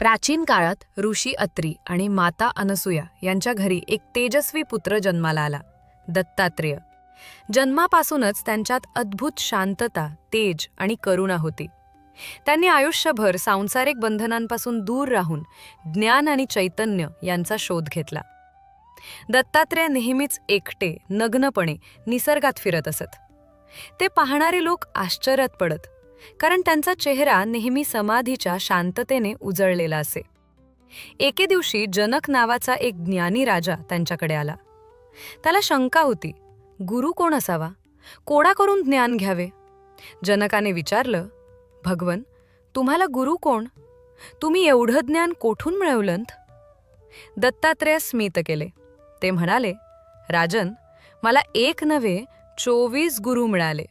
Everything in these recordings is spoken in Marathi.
प्राचीन काळात ऋषी अत्री आणि माता अनसुया यांच्या घरी एक तेजस्वी पुत्र जन्माला आला दत्तात्रेय. जन्मापासूनच त्यांच्यात अद्भुत शांतता तेज आणि करुणा होती. त्यांनी आयुष्यभर सांसारिक बंधनांपासून दूर राहून ज्ञान आणि चैतन्य यांचा शोध घेतला. दत्तात्रेय नेहमीच एकटे नग्नपणे निसर्गात फिरत असत. ते पाहणारे लोक आश्चर्यात पडत कारण त्यांचा चेहरा नेहमी समाधीच्या शांततेने उजळलेला असे. एके दिवशी जनक नावाचा एक ज्ञानी राजा त्यांच्याकडे आला. त्याला शंका होती गुरु कोण असावा? कोणाकडून करून ज्ञान घ्यावे? जनकाने विचारलं भगवन तुम्हाला गुरु कोण? तुम्ही एवढं ज्ञान कोठून मिळवलंत? दत्तात्रेय स्मित केले. ते म्हणाले राजन मला एक नव्हे चोवीस गुरु मिळाले.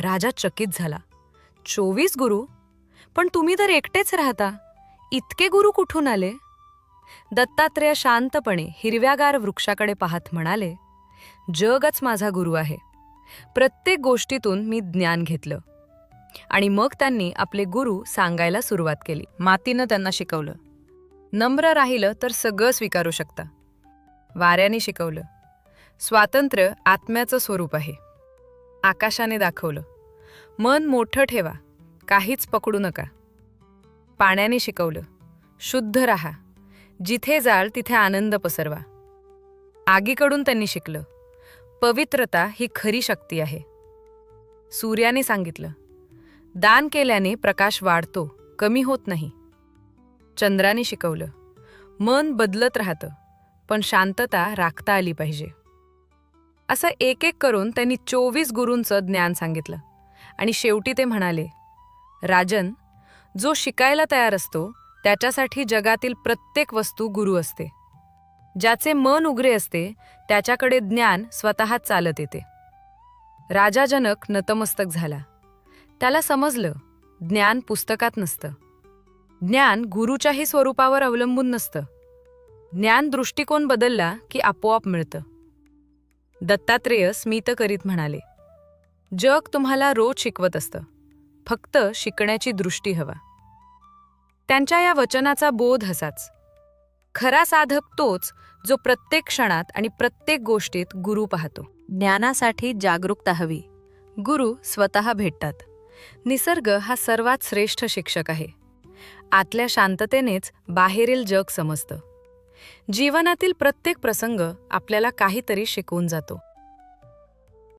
राजा चकित झाला. चोवीस गुरु. पण तुम्ही तर एकटेच राहता. इतके गुरु कुठून आले? दत्तात्रेय शांतपणे हिरव्यागार वृक्षाकडे पाहत म्हणाले जगच माझा गुरु आहे. प्रत्येक गोष्टीतून मी ज्ञान घेतलं. आणि मग त्यांनी आपले गुरु सांगायला सुरुवात केली. मातीनं त्यांना शिकवलं. नम्र राहिलं तर सगळं स्वीकारू शकता. वाऱ्याने शिकवलं. स्वातंत्र्य आत्म्याचं स्वरूप आहे. आकाशाने दाखवलं. मन मोठं ठेवा. काहीच पकडू नका. पाण्याने शिकवलं. शुद्ध राहा. जिथे जाल तिथे आनंद पसरवा. आगीकडून त्यांनी शिकलं. पवित्रता ही खरी शक्ती आहे. सूर्याने सांगितलं. दान केल्याने प्रकाश वाढतो कमी होत नाही. चंद्राने शिकवलं. मन बदलत राहतं पण शांतता राखता आली पाहिजे. असं एक एक करून त्यांनी चोवीस गुरूंचं ज्ञान सांगितलं. आणि शेवटी ते म्हणाले राजन जो शिकायला तयार असतो त्याच्यासाठी जगातील प्रत्येक वस्तू गुरु असते. ज्याचे मन उघडे असते त्याच्याकडे ज्ञान स्वतःच चालत येते. राजा जनक नतमस्तक झाला. त्याला समजलं ज्ञान पुस्तकात नसतं. ज्ञान गुरुच्याही स्वरूपावर अवलंबून नसतं. ज्ञान दृष्टिकोन बदलला की आपोआप मिळतं. दत्तात्रेय स्मित करीत म्हणाले जग तुम्हाला रोज शिकवत असतं. फक्त शिकण्याची दृष्टी हवा. त्यांच्या या वचनाचा बोध हसाच. खरा साधक तोच जो प्रत्येक क्षणात आणि प्रत्येक गोष्टीत गुरु पाहतो. ज्ञानासाठी जागरूकता हवी. गुरु स्वतः भेटतात. निसर्ग हा सर्वात श्रेष्ठ शिक्षक आहे. आतल्या शांततेनेच बाहेरील जग समजतं. जीवनातील प्रत्येक प्रसंग आपल्याला काहीतरी शिकवून जातो.